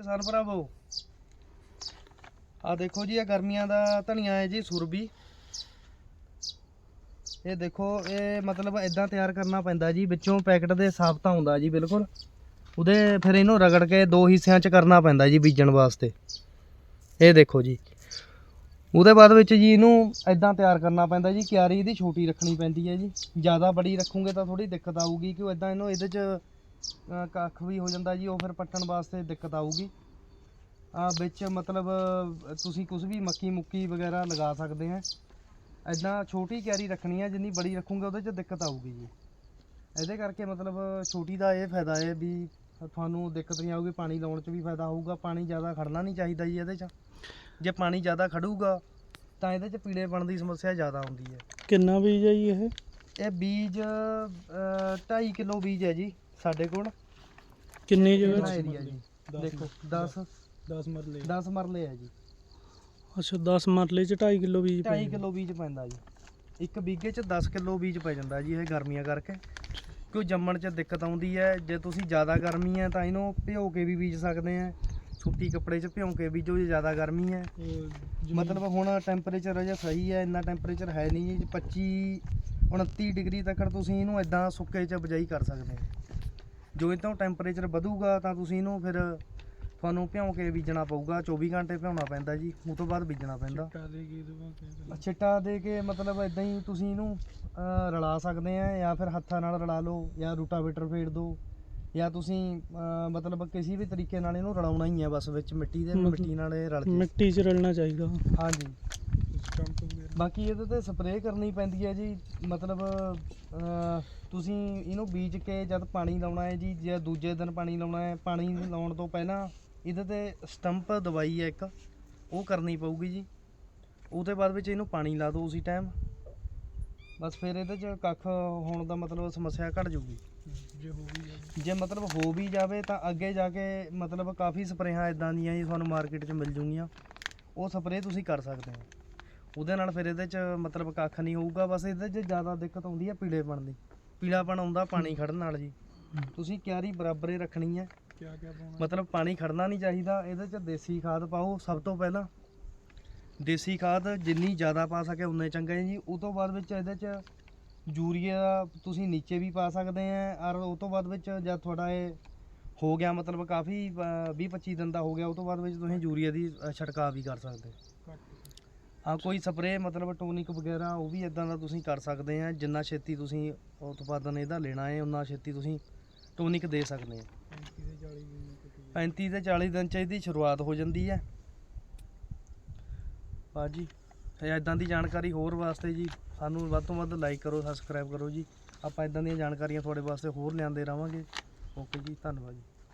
ਕਿਸਾਨ ਭਰਾਵੋ ਆ ਦੇਖੋ ਜੀ, ਇਹ ਗਰਮੀਆਂ ਦਾ ਧਨੀਆ ਹੈ ਜੀ, ਸੁਰਬੀ। ਇਹ ਦੇਖੋ, ਇਹ ਮਤਲਬ ਇਦਾਂ ਤਿਆਰ ਕਰਨਾ ਪੈਂਦਾ ਜੀ, ਵਿੱਚੋਂ ਪੈਕਟ ਦੇ ਸਾਬਤਾ ਹੁੰਦਾ ਜੀ, ਬਿਲਕੁਲ। ਉਹਦੇ ਫਿਰ ਇਹਨੂੰ ਰਗੜ ਕੇ ਦੋ ਹਿੱਸਿਆਂ 'ਚ ਕਰਨਾ ਪੈਂਦਾ ਜੀ ਬੀਜਣ ਵਾਸਤੇ। ਇਹ ਦੇਖੋ ਜੀ। ਉਹਦੇ ਬਾਅਦ ਵਿੱਚ ਜੀ ਇਹਨੂੰ ਇਦਾਂ ਤਿਆਰ ਕਰਨਾ ਪੈਂਦਾ ਜੀ, ਕਿਆਰੀ ਇਹਦੀ ਛੋਟੀ ਰੱਖਣੀ ਪੈਂਦੀ ਹੈ ਜੀ। ਜ਼ਿਆਦਾ ਬੜੀ ਰੱਖੋਗੇ ਤਾਂ ਥੋੜੀ ਦਿੱਕਤ ਆਊਗੀ ਕਿ ਇਦਾਂ ਇਹਨੂੰ ਇਹਦੇ 'ਚ ਅ, ਕੱਖ ਵੀ ਹੋ ਜਾਂਦਾ ਜੀ ਉਹ ਫਿਰ ਪੱਟਣ ਵਾਸਤੇ ਦਿੱਕਤ ਆਊਗੀ। ਆ ਵਿੱਚ ਮਤਲਬ ਅ, ਤੁਸੀਂ ਕੁਝ ਵੀ ਮੱਕੀ ਮੁੱਕੀ ਵਗੈਰਾ ਲਗਾ ਸਕਦੇ ਆ। ਐਦਾਂ ਛੋਟੀ ਕਿਆਰੀ ਰੱਖਣੀ ਹੈ ਜਿੰਨੀ ਬੜੀ ਰੱਖੂਗੇ ਉਹਦੇ 'ਚ ਦਿੱਕਤ ਆਊਗੀ ਜੀ। ਇਹਦੇ ਕਰਕੇ ਮਤਲਬ ਛੋਟੀ ਦਾ ਇਹ ਫਾਇਦਾ ਹੈ ਵੀ ਤੁਹਾਨੂੰ ਦਿੱਕਤ ਨਹੀਂ ਆਊਗੀ ਪਾਣੀ ਲਾਉਣ 'ਚ ਵੀ ਫਾਇਦਾ ਹੋਊਗਾ। ਪਾਣੀ ਜ਼ਿਆਦਾ ਖੜਨਾ ਨਹੀਂ ਚਾਹੀਦਾ ਜੀ ਇਹਦੇ 'ਚ। ਜੇ ਪਾਣੀ ਜ਼ਿਆਦਾ ਖੜੂਗਾ ਤਾਂ ਇਹਦੇ 'ਚ ਪੀਲੇ ਬਣ ਦੀ ਸਮੱਸਿਆ ਜ਼ਿਆਦਾ ਆਉਂਦੀ ਹੈ। ਕਿੰਨਾ ਬੀਜ ਹੈ ਜੀ ਇਹ? ਇਹ ਬੀਜ 2.5 ਕਿਲੋ ਬੀਜ ਹੈ ਜੀ ਸਾਡੇ ਕੋਲ। ਕਿੰਨੀ ਜਗ੍ਹਾ ਏਰੀਆ ਜੀ। ਦੇਖੋ 10 10 ਮਰਲੇ। 10 ਮਰਲੇ ਹੈ ਜੀ। ਅੱਛਾ 10 ਮਰਲੇ ਚ 2.5 ਕਿਲੋ ਬੀਜ 2.5 ਕਿਲੋ ਬੀਜ ਪੈਂਦਾ ਜੀ। ਇੱਕ ਬੀਗੇ 'ਚ 10 ਕਿਲੋ ਬੀਜ ਪੈ ਜਾਂਦਾ ਜੀ ਇਹ ਗਰਮੀਆਂ ਕਰਕੇ। ਕਿਉਂ ਜੰਮਣ 'ਚ ਦਿੱਕਤ ਆਉਂਦੀ ਹੈ ਜੇ ਤੁਸੀਂ ਜ਼ਿਆਦਾ ਗਰਮੀ ਹੈ ਤਾਂ ਇਹਨੂੰ ਭਿਓ ਕੇ ਵੀ ਬੀਜ ਸਕਦੇ ਆ ਸੂਤੀ ਕੱਪੜੇ 'ਚ ਭਿਓ ਕੇ ਬੀਜੋ ਜੇ ਜ਼ਿਆਦਾ ਗਰਮੀ ਹੈ। ਮਤਲਬ ਹੁਣ ਟੈਂਪਰੇਚਰ ਅਜੇ ਸਹੀ ਹੈ ਇੰਨਾ ਟੈਂਪਰੇਚਰ ਹੈ ਨਹੀਂ ਜੀ 25 29 ਡਿਗਰੀ ਤੱਕ ਤੁਸੀਂ ਇਹਨੂੰ ਇਦਾਂ ਸੁੱਕੇ 'ਚ ਬਜਾਈ ਕਰ ਸਕਦੇ ਹੋ। ਜੋ ਇਹ ਤੋਂ ਟੈਂਪਰੇਚਰ ਵਧੂਗਾ ਤਾਂ ਤੁਸੀਂ ਇਹਨੂੰ ਫਿਰ ਤੁਹਾਨੂੰ ਭਿਉਂ ਕੇ ਬੀਜਣਾ ਪਊਗਾ 24 ਘੰਟੇ ਭਿਉਣਾ ਪੈਂਦਾ ਜੀ ਉਸ ਤੋਂ ਬਾਅਦ ਬੀਜਣਾ ਪੈਂਦਾ। ਛਿੱਟਾ ਦੇ ਕੇ ਮਤਲਬ ਇਦਾਂ ਹੀ ਤੁਸੀਂ ਇਹਨੂੰ ਰਲਾ ਸਕਦੇ ਆ ਜਾਂ ਫਿਰ ਹੱਥਾਂ ਨਾਲ ਰਲਾ ਲਓ ਜਾਂ ਰੂਟਾਵੇਟਰ ਫੇਰ ਦਿਓ ਜਾਂ ਤੁਸੀਂ ਮਤਲਬ ਕਿਸੇ ਵੀ ਤਰੀਕੇ ਨਾਲ ਇਹਨੂੰ ਰਲਾਉਣਾ ਹੀ ਹੈ ਬਸ ਵਿੱਚ ਮਿੱਟੀ ਦੇ ਮਿੱਟੀ ਨਾਲ ਇਹ ਰਲ ਜੇ ਮਿੱਟੀ ਚ ਰਲਣਾ ਚਾਹੀਦਾ। ਹਾਂਜੀ। ਬਾਕੀ ਇਹਦੇ ਤੇ ਸਪਰੇਅ ਕਰਨੀ ਪੈਂਦੀ ਹੈ ਜੀ ਮਤਲਬ ਅਹ, ਤੁਸੀਂ ਇਹਨੂੰ ਬੀਜ ਕੇ ਜਦ ਪਾਣੀ ਲਾਉਣਾ ਹੈ ਜੀ ਜਾਂ ਦੂਜੇ ਦਿਨ ਪਾਣੀ ਲਾਉਣਾ ਹੈ ਪਾਣੀ ਲਾਉਣ ਤੋਂ ਪਹਿਲਾਂ ਇਹਦੇ ਤੇ ਸਟੰਪ ਦਵਾਈ ਹੈ ਇੱਕ ਉਹ ਕਰਨੀ ਪਊਗੀ ਜੀ। ਉਹਦੇ ਬਾਅਦ ਵਿੱਚ ਇਹਨੂੰ ਪਾਣੀ ਲਾ ਦਿਓ ਉਸੇ ਟਾਈਮ ਬਸ ਫਿਰ ਇਹਦੇ 'ਚ ਕੱਖ ਹੋਣ ਦਾ ਮਤਲਬ ਸਮੱਸਿਆ ਘਟ ਜਾਊਗੀ। ਜੇ ਹੋ ਵੀ ਜੇ ਮਤਲਬ ਹੋ ਵੀ ਜਾਵੇ ਤਾਂ ਅੱਗੇ ਜਾ ਕੇ ਮਤਲਬ ਕਾਫੀ ਸਪਰੇਆਂ ਇਦਾਂ ਦੀਆਂ ਜੀ ਤੁਹਾਨੂੰ ਮਾਰਕੀਟ 'ਚ ਮਿਲ ਜੂਗੀਆਂ। ਉਹ ਸਪਰੇਅ ਤੁਸੀਂ ਕਰ ਸਕਦੇ ਹੋ। ਉਹਦੇ ਨਾਲ ਫਿਰ ਇਹਦੇ 'ਚ ਮਤਲਬ ਕੱਖ ਨਹੀਂ ਹੋਊਗਾ ਬਸ ਇਹਦੇ 'ਚ ਜ਼ਿਆਦਾ ਦਿੱਕਤ ਆਉਂਦੀ ਹੈ ਪੀਲੇਪਣ ਦੀ। ਪੀਲਾਪਣ ਆਉਂਦਾ ਪਾਣੀ ਖੜਨ ਨਾਲ ਜੀ। ਤੁਸੀਂ ਕਿਆਰੀ ਬਰਾਬਰ ਰੱਖਣੀ ਹੈ ਪਾਉਣਾ? ਮਤਲਬ ਪਾਣੀ ਖੜਨਾ ਨਹੀਂ ਚਾਹੀਦਾ ਇਹਦੇ 'ਚ ਦੇਸੀ ਖਾਦ ਪਾਓ ਸਭ ਤੋਂ ਪਹਿਲਾਂ। ਦੇਸੀ ਖਾਦ ਜਿੰਨੀ ਜ਼ਿਆਦਾ ਪਾ ਸਕੇ ਉਨੇ ਚੰਗਾ ਹੈ ਜੀ। ਉਹ ਤੋਂ ਬਾਅਦ ਵਿੱਚ ਇਹਦੇ 'ਚ ਯੂਰੀਆ ਤੁਸੀਂ ਨੀਚੇ ਵੀ ਪਾ ਸਕਦੇ ਆ ਔਰ ਉਹ ਤੋਂ ਬਾਅਦ ਵਿੱਚ ਜਦ ਤੁਹਾਡਾ ਇਹ ਹੋ ਗਿਆ ਮਤਲਬ ਕਾਫੀ 20 25 ਦਿਨ ਦਾ ਹੋ ਗਿਆ ਉਹ ਤੋਂ ਬਾਅਦ ਵਿੱਚ ਤੁਸੀਂ ਯੂਰੀਆ ਦੀ ਛਿੜਕਾਅ ਵੀ ਕਰ ਸਕਦੇ। ਹਾਂ ਕੋਈ ਸਪਰੇਅ ਮਤਲਬ ਟੋਨਿਕ ਵਗੈਰਾ ਉਹ ਵੀ ਇਦਾਂ ਦਾ ਤੁਸੀਂ ਕਰ ਸਕਦੇ ਆ, ਜਿੰਨਾ ਛੇਤੀ ਤੁਸੀਂ ਉਤਪਾਦਨ ਇਹਦਾ ਲੈਣਾ ਹੈ, ਉਨਾ ਛੇਤੀ ਤੁਸੀਂ ਟੋਨਿਕ ਦੇ ਸਕਦੇ ਆ। 35 ਤੇ 40 ਦਿਨ ਚ ਇਹਦੀ ਸ਼ੁਰੂਆਤ ਹੋ ਜਾਂਦੀ ਹੈ। ਬਾਜੀ ਤੇ ਇਦਾਂ ਦੀ ਜਾਣਕਾਰੀ ਹੋਰ ਵਾਸਤੇ ਜੀ, ਸਾਨੂੰ ਵੱਧ ਤੋਂ ਵੱਧ ਲਾਈਕ ਕਰੋ ਸਬਸਕ੍ਰਾਈਬ ਕਰੋ ਜੀ। ਆਪਾਂ ਇਦਾਂ ਦੀਆਂ ਜਾਣਕਾਰੀਆਂ ਤੁਹਾਡੇ ਵਾਸਤੇ ਹੋਰ ਲਿਆਂਦੇ ਰਵਾਂਗੇ। ਓਕੇ ਜੀ, ਧੰਨਵਾਦ ਜੀ।